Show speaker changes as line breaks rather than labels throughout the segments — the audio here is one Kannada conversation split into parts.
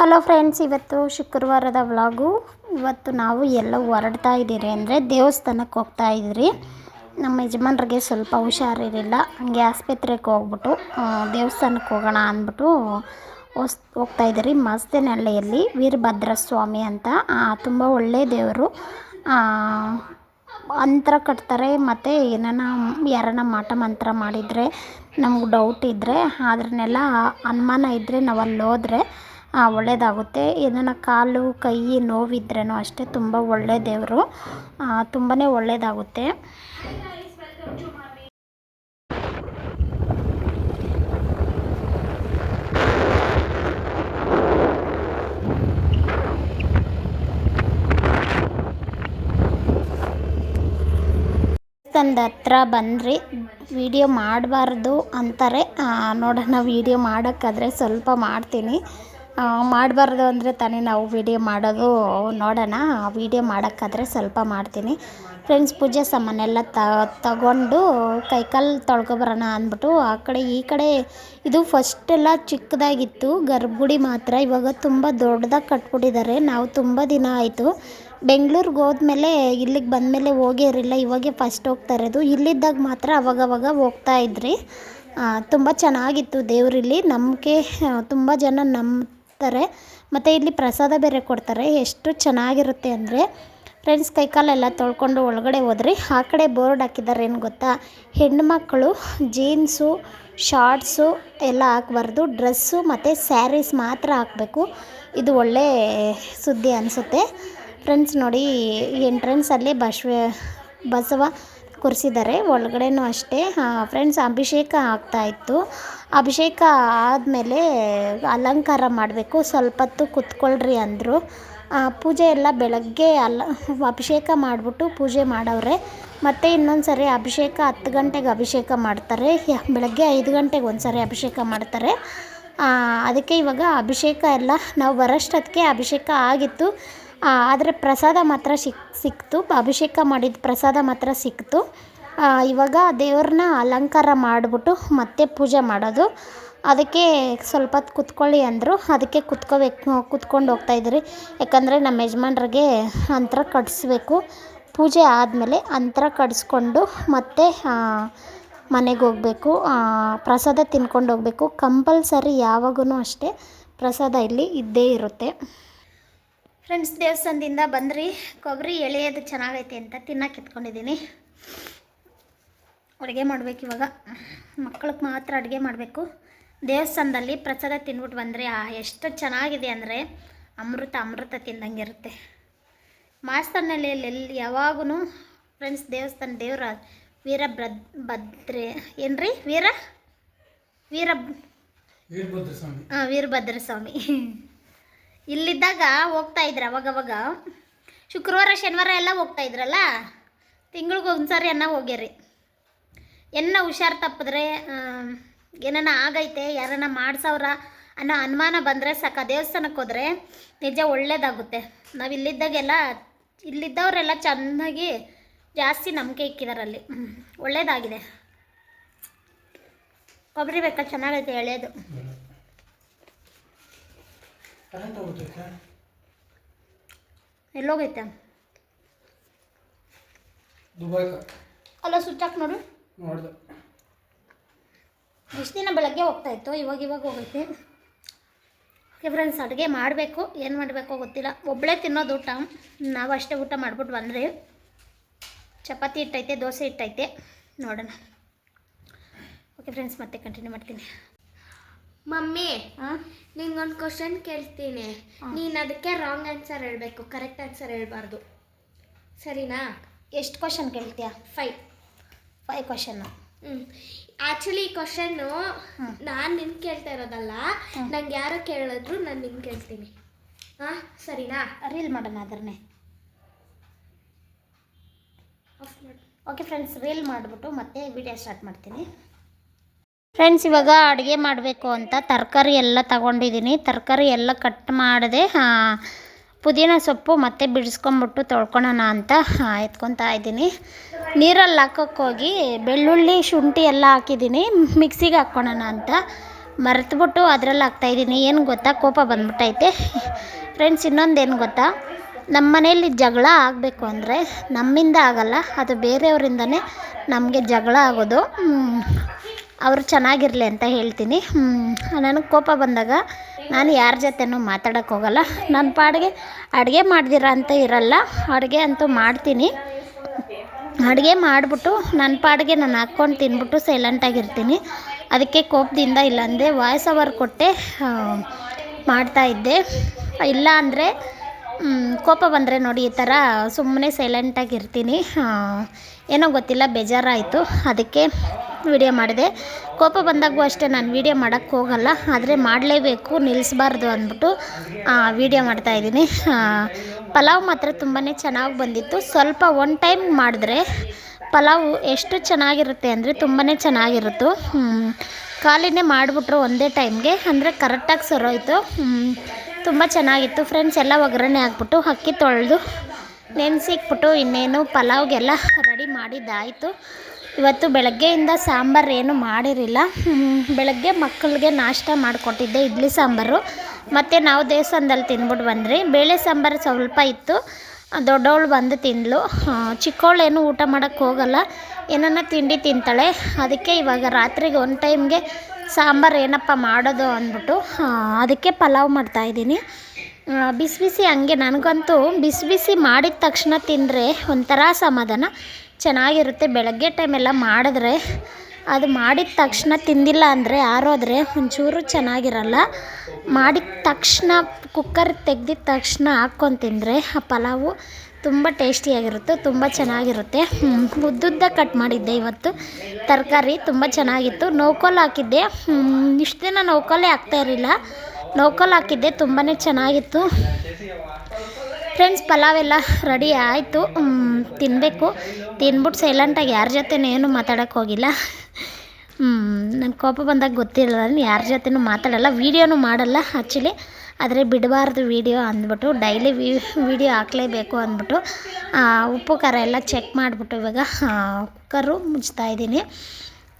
ಹಲೋ ಫ್ರೆಂಡ್ಸ್ ಇವತ್ತು ಶುಕ್ರವಾರದ ವ್ಲಾಗು ಇವತ್ತು ನಾವು ಎಲ್ಲ ಹೊರಡ್ತಾ ಇದ್ದೀರಿ ಅಂದರೆ ದೇವಸ್ಥಾನಕ್ಕೆ ಹೋಗ್ತಾ ಇದ್ದೀರಿ. ನಮ್ಮ ಯಜಮಾನ್ರಿಗೆ ಸ್ವಲ್ಪ ಹುಷಾರಿರಲಿಲ್ಲ. ಹಂಗೆ ಆಸ್ಪತ್ರೆಗೆ ಹೋಗ್ಬಿಟ್ಟು ದೇವಸ್ಥಾನಕ್ಕೆ ಹೋಗೋಣ ಅಂದ್ಬಿಟ್ಟು ಹೋಸ್, ಹೋಗ್ತಾ ಇದ್ದೀರಿ. ಮಸ್ತಿನಹಳ್ಳಿಯಲ್ಲಿ ವೀರಭದ್ರ ಸ್ವಾಮಿ ಅಂತ ತುಂಬ ಒಳ್ಳೆಯ ದೇವರು. ಅಂತರ ಕಟ್ತಾರೆ ಮತ್ತು ಏನಾನ ಯಾರನ್ನ ಮಾಟ ಮಂತ್ರ ಮಾಡಿದರೆ ನಮ್ಗೆ ಡೌಟ್ ಇದ್ದರೆ ಅದ್ರನ್ನೆಲ್ಲ ಅನುಮಾನ ಇದ್ದರೆ ನಾವು ಅಲ್ಲಿ ಹೋದ್ರೆ ಒಳ್ಳೆಯದಾಗುತ್ತೆ ಏನನ ಕಾಲು, ಕೈ ನೋವಿದ್ರೂ ಅಷ್ಟೇ ತುಂಬ ಒಳ್ಳೆಯ ದೇವರು. ತುಂಬಾ ಒಳ್ಳೆಯದಾಗುತ್ತೆ ದೇವಸ್ಥಾನದ ಹತ್ರ ಬಂದ್ರಿ. ವಿಡಿಯೋ ಮಾಡಬಾರ್ದು ಅಂತಾರೆ. ನೋಡೋಣ, ವಿಡಿಯೋ ಮಾಡೋಕ್ಕಾದ್ರೆ ಸ್ವಲ್ಪ ಮಾಡ್ತೀನಿ. ಮಾಡಬಾರ್ದು ಅಂದರೆ ತಾನೇ ನಾವು ವಿಡಿಯೋ ಮಾಡೋದು. ನೋಡೋಣ ವಿಡಿಯೋ ಮಾಡೋಕ್ಕಾದ್ರೆ ಸ್ವಲ್ಪ ಮಾಡ್ತೀನಿ. ಫ್ರೆಂಡ್ಸ್ ಪೂಜೆ ಸಾಮಾನೆಲ್ಲ ತಗೊಂಡು ಕೈಕಾಲು ತೊಳ್ಕೊಬರೋಣ ಅಂದ್ಬಿಟ್ಟು ಆ ಕಡೆ, ಈ ಕಡೆ ಇದು ಫಸ್ಟೆಲ್ಲ ಚಿಕ್ಕದಾಗಿತ್ತು. ಗರ್ಭಗುಡಿ ಮಾತ್ರ. ಇವಾಗ ತುಂಬ ದೊಡ್ಡದಾಗಿ ಕಟ್ಬಿಟ್ಟಿದ್ದಾರೆ. ನಾವು ತುಂಬ ದಿನ ಆಯಿತು. ಬೆಂಗಳೂರಿಗೆ ಹೋದ್ಮೇಲೆ ಇಲ್ಲಿಗೆ ಬಂದಮೇಲೆ ಹೋಗೇ ಇರಲಿಲ್ಲ ಇವಾಗೆ ಫಸ್ಟ್ ಹೋಗ್ತಾ ಇರೋದು. ಇಲ್ಲಿದ್ದಾಗ ಮಾತ್ರ ಅವಾಗವಾಗ ಹೋಗ್ತಾ ಇದ್ರಿ. ತುಂಬ ಚೆನ್ನಾಗಿತ್ತು ದೇವರಿಲ್ಲಿ. ನಂಬಿಕೆ ತುಂಬ ಜನ ನಂಬ್ತಾರೆ ಮತ್ತು ಇಲ್ಲಿ ಪ್ರಸಾದ ಬೇರೆ ಕೊಡ್ತಾರೆ. ಎಷ್ಟು ಚೆನ್ನಾಗಿರುತ್ತೆ ಅಂದರೆ ಫ್ರೆಂಡ್ಸ್ ಕೈಕಾಲೆಲ್ಲ ತೊಳ್ಕೊಂಡು ಒಳಗಡೆ ಹೋದ್ರಿ, ಆ ಕಡೆ ಬೋರ್ಡ್ ಹಾಕಿದ್ದಾರೆ ಏನು ಗೊತ್ತಾ? ಹೆಣ್ಮಕ್ಳು ಜೀನ್ಸು ಶಾರ್ಟ್ಸು ಎಲ್ಲ ಹಾಕ್ಬಾರ್ದು. ಡ್ರೆಸ್ಸು ಮತ್ತು ಸ್ಯಾರೀಸ್ ಮಾತ್ರ ಹಾಕಬೇಕು. ಇದು ಒಳ್ಳೆ ಸುದ್ದಿ ಅನಿಸುತ್ತೆ. ಫ್ರೆಂಡ್ಸ್ ನೋಡಿ ಎಂಟ್ರೆನ್ಸಲ್ಲಿ ಬಸವ ಬಸವ ಕೂರಿಸಿದ್ದಾರೆ. ಒಳಗಡೆನೂ ಅಷ್ಟೇ. ಫ್ರೆಂಡ್ಸ್ ಅಭಿಷೇಕ ಆಗ್ತಾ ಇತ್ತು. ಅಭಿಷೇಕ ಆದಮೇಲೆ ಅಲಂಕಾರ ಮಾಡಬೇಕು. ಸ್ವಲ್ಪ ಹೊತ್ತು ಕುತ್ಕೊಳ್ರಿ ಅಂದರು. ಪೂಜೆ ಎಲ್ಲ ಬೆಳಗ್ಗೆ ಅಲ್ಲ ಅಭಿಷೇಕ ಮಾಡಿಬಿಟ್ಟು ಪೂಜೆ ಮಾಡವ್ರೆ. ಮತ್ತು ಇನ್ನೊಂದು ಸರಿ ಅಭಿಷೇಕ ಹತ್ತು ಗಂಟೆಗೆ ಅಭಿಷೇಕ ಮಾಡ್ತಾರೆ. ಬೆಳಗ್ಗೆ ಐದು ಗಂಟೆಗೆ ಒಂದು ಸರಿ ಅಭಿಷೇಕ ಮಾಡ್ತಾರೆ. ಅದಕ್ಕೆ ಇವಾಗ ಅಭಿಷೇಕ ಎಲ್ಲ, ನಾವು ಬರೋಷ್ಟೊತ್ತಿಗೆ ಅಭಿಷೇಕ ಆಗಿತ್ತು. ಆದರೆ ಪ್ರಸಾದ ಮಾತ್ರ ಸಿಕ್, ಸಿಕ್ತು. ಅಭಿಷೇಕ ಮಾಡಿದ ಪ್ರಸಾದ ಮಾತ್ರ ಸಿಕ್ತು. ಇವಾಗ ದೇವ್ರನ್ನ ಅಲಂಕಾರ ಮಾಡಿಬಿಟ್ಟು ಮತ್ತೆ ಪೂಜೆ ಮಾಡೋದು. ಅದಕ್ಕೆ ಸ್ವಲ್ಪ ಹೊತ್ತು ಕುತ್ಕೊಳ್ಳಿ ಅಂದರು. ಅದಕ್ಕೆ ಕುತ್ಕೋಬೇಕು, ಕುತ್ಕೊಂಡು ಹೋಗ್ತಾ ಇದ್ರಿ. ಯಾಕಂದರೆ ನಮ್ಮ ಯಜಮಾನ್ರಿಗೆ ಅಂತರ ಕಟ್ಟಿಸ್ಬೇಕು ಪೂಜೆ ಆದಮೇಲೆ ಅಂತರ ಕಟ್ಟಿಸ್ಕೊಂಡು ಮತ್ತೆ ಮನೆಗೆ ಹೋಗಬೇಕು. ಪ್ರಸಾದ ತಿನ್ಕೊಂಡು ಹೋಗಬೇಕು. ಕಂಪಲ್ಸರಿ ಯಾವಾಗೂ ಅಷ್ಟೇ ಪ್ರಸಾದ ಇಲ್ಲಿ ಇದ್ದೇ ಇರುತ್ತೆ. ಫ್ರೆಂಡ್ಸ್ ದೇವಸ್ಥಾನದಿಂದ ಬಂದ್ರಿ. ಕೊಬ್ಬರಿ ಎಳೆಯೋದು ಚೆನ್ನಾಗೈತೆ ಅಂತ ತಿನ್ನಕ್ಕೆ ಎತ್ಕೊಂಡಿದ್ದೀನಿ. ಅಡುಗೆ ಮಾಡಬೇಕು ಇವಾಗ. ಮಕ್ಕಳಿಗೆ ಮಾತ್ರ ಅಡುಗೆ ಮಾಡಬೇಕು. ದೇವಸ್ಥಾನದಲ್ಲಿ ಪ್ರಸಾದ ತಿಂದ್ಬಿಟ್ಟು ಬಂದರೆ ಆ ಎಷ್ಟು ಚೆನ್ನಾಗಿದೆ ಅಂದರೆ ಅಮೃತ ಅಮೃತ ತಿಂದಂಗೆ ಇರುತ್ತೆ. ಮಾಸ್ತಾನಲ್ಲಿ ಎಲ್ಲಿ ಯಾವಾಗೂ ಫ್ರೆಂಡ್ಸ್ ದೇವಸ್ಥಾನ ದೇವರ ವೀರಭ್ರದ್ ಭದ್ರೆ ಏನ್ರಿ? ವೀರ? ವೀರ ಹಾಂ ವೀರಭದ್ರ ಸ್ವಾಮಿ ಇಲ್ಲಿದ್ದಾಗ ಹೋಗ್ತಾ ಅವಾಗ ಅವಾಗ. ಶುಕ್ರವಾರ, ಶನಿವಾರ ಎಲ್ಲ ಹೋಗ್ತಾ ಇದ್ರಲ್ಲ? ತಿಂಗಳಿಗೆ ಒಂದ್ಸಾರಿ ಅನ್ನ ಹೋಗ್ಯಾರಿ. ಎನ್ನ ಹುಷಾರು ತಪ್ಪಿದ್ರೆ ಏನನ್ನ ಆಗೈತೆ, ಯಾರನ್ನ ಮಾಡ್ಸವ್ರ ಅನ್ನೋ ಅನುಮಾನ ಬಂದರೆ ಸಾಕು. ದೇವಸ್ಥಾನಕ್ಕೆ ಹೋದರೆ ನಿಜ ಒಳ್ಳೇದಾಗುತ್ತೆ. ನಾವು ಇಲ್ಲಿದ್ದಾಗೆಲ್ಲ, ಇಲ್ಲಿದ್ದವರೆಲ್ಲ ಚೆನ್ನಾಗಿ ಜಾಸ್ತಿ ನಂಬಿಕೆ ಇಕ್ಕಿದಾರೆ ಅಲ್ಲಿ ಹ್ಮ್. ಒಳ್ಳೇದಾಗಿದೆ. ಕೊಬ್ಬರಿ ಬೇಕಾ ಚೆನ್ನಾಗೈತೆ ಎಳೆಯೋದು.
ಕರೆಂಟ್ ಹೋಗ್ತೈತೆ
ಎಲ್ಲೋಗೈತೆ.
ದುಬೈಕ
ಅಲ್ಲ ಸ್ವಿಚ್ ಹಾಕಿ ನೋಡು.
ನೋಡ್ದೆ.
ಇಷ್ಟು ದಿನ ಬೆಳಗ್ಗೆ ಹೋಗ್ತಾ ಇತ್ತು? ಇವಾಗ ಇವಾಗ ಹೋಗೈತೆ. ಓಕೆ ಫ್ರೆಂಡ್ಸ್ ಅಡುಗೆ ಮಾಡಬೇಕು ಏನು ಮಾಡಬೇಕು ಗೊತ್ತಿಲ್ಲ. ಒಬ್ಬಳೇ ತಿನ್ನೋದು ಊಟ. ನಾವು ಅಷ್ಟೇ ಊಟ ಮಾಡ್ಬಿಟ್ಟು ಬಂದ್ರಿ ಚಪಾತಿ ಇಟ್ಟೈತೆ ದೋಸೆ ಇಟ್ಟೈತೆ ನೋಡೋಣ. ಓಕೆ ಫ್ರೆಂಡ್ಸ್ ಮತ್ತೆ ಕಂಟಿನ್ಯೂ ಮಾಡ್ತೀನಿ.
ಮಮ್ಮಿ
ಹಾಂ
ನಿಂಗೊಂದು ಕ್ವಶನ್ ಕೇಳ್ತೀನಿ. ನೀನು ಅದಕ್ಕೆ ರಾಂಗ್ ಆನ್ಸರ್ ಹೇಳಬೇಕು ಕರೆಕ್ಟ್ ಆನ್ಸರ್ ಹೇಳಬಾರ್ದು. ಸರಿನಾ?
ಎಷ್ಟು ಕ್ವಶನ್ ಕೇಳ್ತೀಯಾ?
ಫೈವ್
ಫೈವ್ ಕ್ವಶನ್ನು
ಹ್ಞೂ ಆ್ಯಕ್ಚುಲಿ ಈ ಕ್ವಶನ್ನು ನಾನು ನಿನ್ ಕೇಳ್ತಾ ಇರೋದಲ್ಲ. ನಂಗೆ ಯಾರೋ ಕೇಳಿದ್ರು ನಾನು ನಿನ್ ಕೇಳ್ತೀನಿ. ಹಾಂ ಸರಿನಾ?
ರೀಲ್ ಮಾಡೋಣ ಅದನ್ನೇ. ಓಕೆ ಫ್ರೆಂಡ್ಸ್ ರೀಲ್ ಮಾಡಿಬಿಟ್ಟು ಮತ್ತೆ ವಿಡಿಯೋ ಸ್ಟಾರ್ಟ್ ಮಾಡ್ತೀನಿ. ಫ್ರೆಂಡ್ಸ್ ಇವಾಗ ಅಡುಗೆ ಮಾಡಬೇಕು ಅಂತ ತರಕಾರಿ ಎಲ್ಲ ತಗೊಂಡಿದ್ದೀನಿ. ತರಕಾರಿ ಎಲ್ಲ ಕಟ್ ಮಾಡಿದೆ ಪುದೀನ ಸೊಪ್ಪು ಮತ್ತೆ ಬಿಡಿಸ್ಕೊಂಬಿಟ್ಟು ತೊಳ್ಕೊಳೋಣ ಅಂತ ಎತ್ಕೊತಾ ಇದ್ದೀನಿ. ನೀರಲ್ಲಿ ಹಾಕೋಕ್ಕೋಗಿ ಬೆಳ್ಳುಳ್ಳಿ ಶುಂಠಿ ಎಲ್ಲ ಹಾಕಿದ್ದೀನಿ. ಮಿಕ್ಸಿಗೆ ಹಾಕ್ಕೊಳೋಣ ಅಂತ. ಮರೆತುಬಿಟ್ಟು ಅದರಲ್ಲಿ ಹಾಕ್ತಾಯಿದ್ದೀನಿ ಏನು ಗೊತ್ತಾ? ಕೋಪ ಬಂದ್ಬಿಟ್ಟೈತೆ. ಫ್ರೆಂಡ್ಸ್ ಇನ್ನೊಂದೇನು ಗೊತ್ತಾ? ನಮ್ಮ ಮನೆಯಲ್ಲಿ ಜಗಳ ಆಗಬೇಕು ಅಂದರೆ ನಮ್ಮಿಂದ ಆಗಲ್ಲ. ಅದು ಬೇರೆಯವರಿಂದನೇ ನಮಗೆ ಜಗಳ ಆಗೋದು. ಅವರು ಚೆನ್ನಾಗಿರಲಿ ಅಂತ ಹೇಳ್ತೀನಿ. ನನಗೆ ಕೋಪ ಬಂದಾಗ ನಾನು ಯಾರ ಜೊತೆನೂ ಮಾತಾಡೋಕ್ಕೆ ಹೋಗಲ್ಲ. ನನ್ನ ಪಾಡಿಗೆ ಅಡುಗೆ ಮಾಡ್ದಿರ ಅಂತ ಇರಲ್ಲ. ಅಡುಗೆ ಅಂತೂ ಮಾಡ್ತೀನಿ. ಅಡುಗೆ ಮಾಡಿಬಿಟ್ಟು ನನ್ನ ಪಾಡಿಗೆ ನಾನು ಹಾಕ್ಕೊಂಡು ತಿಂದ್ಬಿಟ್ಟು ಸೈಲೆಂಟಾಗಿರ್ತೀನಿ ಅದಕ್ಕೆ ಕೋಪದಿಂದ ಇಲ್ಲಾಂದರೆ ವಾಯ್ಸ್ ಅವರ್ ಕೊಟ್ಟೆ ಮಾಡ್ತಾ ಮಾಡ್ತಾಯಿದ್ದೆ ಇಲ್ಲ ಅಂದರೆ ಕೋಪ ಬಂದರೆ ನೋಡಿ ಈ ಥರ ಸುಮ್ಮನೆ ಸೈಲೆಂಟಾಗಿರ್ತೀನಿ ಏನೋ ಗೊತ್ತಿಲ್ಲ, ಬೇಜಾರಾಯಿತು. ಅದಕ್ಕೆ ವಿಡಿಯೋ ಮಾಡಿದೆ. ಕೋಪ ಬಂದಾಗೂ ಅಷ್ಟೇ ನಾನು ವಿಡಿಯೋ ಮಾಡೋಕ್ಕೆ ಹೋಗಲ್ಲ. ಆದರೆ ಮಾಡಲೇಬೇಕು ನಿಲ್ಲಿಸಬಾರ್ದು ಅಂದ್ಬಿಟ್ಟು ವಿಡಿಯೋ ಮಾಡ್ತಾಯಿದ್ದೀನಿ ಪಲಾವ್ ಮಾತ್ರ ತುಂಬಾ ಚೆನ್ನಾಗಿ ಬಂದಿತ್ತು. ಸ್ವಲ್ಪ ಒನ್ ಟೈಮ್ ಮಾಡಿದ್ರೆ ಪಲಾವು ಎಷ್ಟು ಚೆನ್ನಾಗಿರುತ್ತೆ ಅಂದರೆ ತುಂಬಾ ಚೆನ್ನಾಗಿರುತ್ತು. ಖಾಲಿನೇ ಮಾಡಿಬಿಟ್ರು ಒಂದೇ ಟೈಮ್ಗೆ ಅಂದರೆ ಕರೆಕ್ಟಾಗಿ ಸರೋಯ್ತು. ತುಂಬ ಚೆನ್ನಾಗಿತ್ತು. ಫ್ರೆಂಡ್ಸ್ ಎಲ್ಲ ಒಗ್ಗರಣೆ ಹಾಕ್ಬಿಟ್ಟು ಅಕ್ಕಿ ತೊಳೆದು ನೆನೆಸಿಕ್ಬಿಟ್ಟು ಇನ್ನೇನು ಪಲಾವ್ಗೆಲ್ಲ ರೆಡಿ ಮಾಡಿದ್ದಾಯಿತು. ಇವತ್ತು ಬೆಳಗ್ಗೆಯಿಂದ ಸಾಂಬಾರು ಏನು ಮಾಡಿರಲಿಲ್ಲ. ಬೆಳಗ್ಗೆ ಮಕ್ಕಳಿಗೆ ನಾಷ್ಟ ಮಾಡಿಕೊಟ್ಟಿದ್ದೆ, ಇಡ್ಲಿ ಸಾಂಬಾರು. ಮತ್ತು ನಾವು ದೇವಸ್ಥಾನದಲ್ಲಿ ತಿಂದ್ಬಿಟ್ಟು ಬಂದ್ರಿ ಬೇಳೆ ಸಾಂಬಾರು ಸ್ವಲ್ಪ ಇತ್ತು. ದೊಡ್ಡವಳು ಬಂದು ತಿಂದಳು ಚಿಕ್ಕವಳೇನು ಊಟ ಮಾಡೋಕ್ಕೆ ಹೋಗಲ್ಲ. ಏನನ್ನ ತಿಂಡಿ ತಿಂತಾಳೆ. ಅದಕ್ಕೆ ಇವಾಗ ರಾತ್ರಿಗೆ ಒಂದು ಟೈಮ್ಗೆ ಸಾಂಬಾರು ಏನಪ್ಪ ಮಾಡೋದು ಅಂದ್ಬಿಟ್ಟು ಅದಕ್ಕೆ ಪಲಾವ್ ಮಾಡ್ತಾಯಿದ್ದೀನಿ ಬಿಸಿ ಬಿಸಿ ಹಂಗೆ ನನಗಂತೂ ಬಿಸಿ ಬಿಸಿ ಮಾಡಿದ ತಕ್ಷಣ ತಿಂದರೆ ಒಂಥರ ಸಮಾಧಾನ. ಚೆನ್ನಾಗಿರುತ್ತೆ. ಬೆಳಗ್ಗೆ ಟೈಮೆಲ್ಲ ಮಾಡಿದ್ರೆ, ಅದು ಮಾಡಿದ ತಕ್ಷಣ ತಿಂದಿಲ್ಲ ಅಂದರೆ ಆರೋದ್ರೆ ಒಂಚೂರು ಚೆನ್ನಾಗಿರಲ್ಲ. ಮಾಡಿದ ತಕ್ಷಣ ಕುಕ್ಕರ್ ತೆಗ್ದಿದ ತಕ್ಷಣ ಹಾಕ್ಕೊಂಡು ತಿಂದರೆ ಆ ಪಲಾವು ತುಂಬ ಟೇಸ್ಟಿಯಾಗಿರುತ್ತೆ ತುಂಬ ಚೆನ್ನಾಗಿರುತ್ತೆ. ಉದ್ದುದ್ದ ಕಟ್ ಮಾಡಿದ್ದೆ ಇವತ್ತು. ತರಕಾರಿ ತುಂಬ ಚೆನ್ನಾಗಿತ್ತು. ನೋಕೋಲ್ ಹಾಕಿದ್ದೆ. ಇಷ್ಟು ದಿನ ನೋಕೋಲೇ ಹಾಕ್ತಾ ಇರಲಿಲ್ಲ. ನೋಕೋಲ್ ಹಾಕಿದ್ದೆ ತುಂಬಾ ಚೆನ್ನಾಗಿತ್ತು. ಫ್ರೆಂಡ್ಸ್ ಪಲಾವ್ ಎಲ್ಲ ರೆಡಿ ಆಯಿತು. ತಿನ್ನಬೇಕು ತಿಂದ್ಬಿಟ್ಟು ಸೈಲೆಂಟಾಗಿ ಯಾರ ಜೊತೆನೂ ಏನು ಮಾತಾಡೋಕ್ಕೆ ಹೋಗಿಲ್ಲ. ನನ್ನ ಕೋಪ ಬಂದಾಗ ಗೊತ್ತಿಲ್ಲ. ಯಾರ ಜೊತೆನೂ ಮಾತಾಡಲ್ಲ. ವೀಡಿಯೋನೂ ಮಾಡಲ್ಲ ಆ್ಯಕ್ಚುಲಿ ಆದರೆ ಬಿಡಬಾರ್ದು ವೀಡಿಯೋ ಅಂದ್ಬಿಟ್ಟು ಡೈಲಿ ವೀಡಿಯೋ ಹಾಕಲೇಬೇಕು ಅಂದ್ಬಿಟ್ಟು ಉಪ್ಪು ಖಾರ ಎಲ್ಲ ಚೆಕ್ ಮಾಡಿಬಿಟ್ಟು ಇವಾಗ ಕುಕ್ಕರು ಮುಚ್ತಾ ಇದ್ದೀನಿ.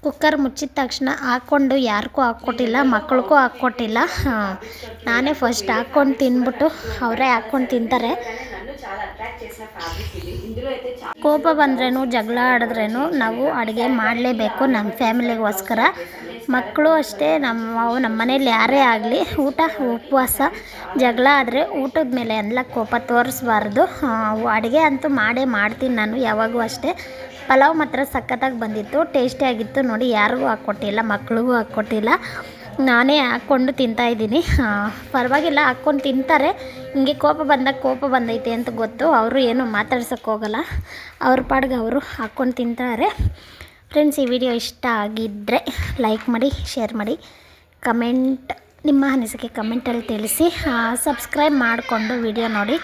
ಕುಕ್ಕರ್ ಮುಚ್ಚಿದ ತಕ್ಷಣ ಹಾಕ್ಕೊಂಡು ಯಾರಿಗೂ ಹಾಕ್ಕೊಟ್ಟಿಲ್ಲ ಮಕ್ಳಿಗೂ ಹಾಕ್ಕೊಟ್ಟಿಲ್ಲ. ನಾನೇ ಫಸ್ಟ್ ಹಾಕ್ಕೊಂಡು ತಿಂದ್ಬಿಟ್ಟು ಅವರೇ ಹಾಕ್ಕೊಂಡು ತಿಂತಾರೆ. ಕೋಪ ಬಂದ್ರೇನು, ಜಗಳ ಆಡಿದ್ರೇನು ನಾವು ಅಡುಗೆ ಮಾಡಲೇಬೇಕು ನಮ್ಮ ಫ್ಯಾಮಿಲಿಗೋಸ್ಕರ. ಮಕ್ಕಳು ಅಷ್ಟೇ, ನಮ್ಮ ನಮ್ಮ ಮನೇಲಿ ಯಾರೇ ಆಗಲಿ ಊಟ, ಉಪವಾಸ, ಜಗಳ ಆದರೆ ಊಟದ ಮೇಲೆ ಎಲ್ಲ ಕೋಪ ತೋರಿಸ್ಬಾರ್ದು. ಅಡುಗೆ ಅಂತೂ ಮಾಡೇ ಮಾಡ್ತೀನಿ ನಾನು ಯಾವಾಗೂ ಅಷ್ಟೇ. ಪಲಾವ್ ಮಾತ್ರ ಸಖತ್ತಾಗಿ ಬಂದಿತ್ತು ಟೇಸ್ಟಿಯಾಗಿತ್ತು ನೋಡಿ, ಯಾರಿಗೂ ಹಾಕ್ಕೊಟ್ಟಿಲ್ಲ, ಮಕ್ಳಿಗೂ ಹಾಕ್ಕೊಟ್ಟಿಲ್ಲ. ನಾನೇ ಹಾಕ್ಕೊಂಡು ತಿಂತಾಯಿದ್ದೀನಿ ಪರವಾಗಿಲ್ಲ, ಹಾಕ್ಕೊಂಡು ತಿಂತಾರೆ. ಹಿಂಗೆ ಕೋಪ ಬಂದಾಗ ಕೋಪ ಬಂದೈತೆ ಅಂತ ಗೊತ್ತು. ಅವರು ಏನು ಮಾತಾಡ್ಸೋಕ್ಕೋಗಲ್ಲ ಅವ್ರ ಪಾಡ್ಗೆ ಅವರು ಹಾಕ್ಕೊಂಡು ತಿಂತಾರೆ. ಫ್ರೆಂಡ್ಸ್ ಈ ವಿಡಿಯೋ ಇಷ್ಟ ಆಗಿದ್ದರೆ ಲೈಕ್ ಮಾಡಿ ಶೇರ್ ಮಾಡಿ. ಕಮೆಂಟ್ ನಿಮ್ಮ ಅನಿಸಿಕೆ ಕಮೆಂಟಲ್ಲಿ ತಿಳಿಸಿ. ಸಬ್ಸ್ಕ್ರೈಬ್ ಮಾಡಿಕೊಂಡು ವಿಡಿಯೋ ನೋಡಿ.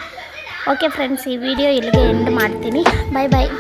ಓಕೆ ಫ್ರೆಂಡ್ಸ್ ಈ ವಿಡಿಯೋ ಇಲ್ಲಿಗೆ ಎಂಡ್ ಮಾಡ್ತೀನಿ. Bye bye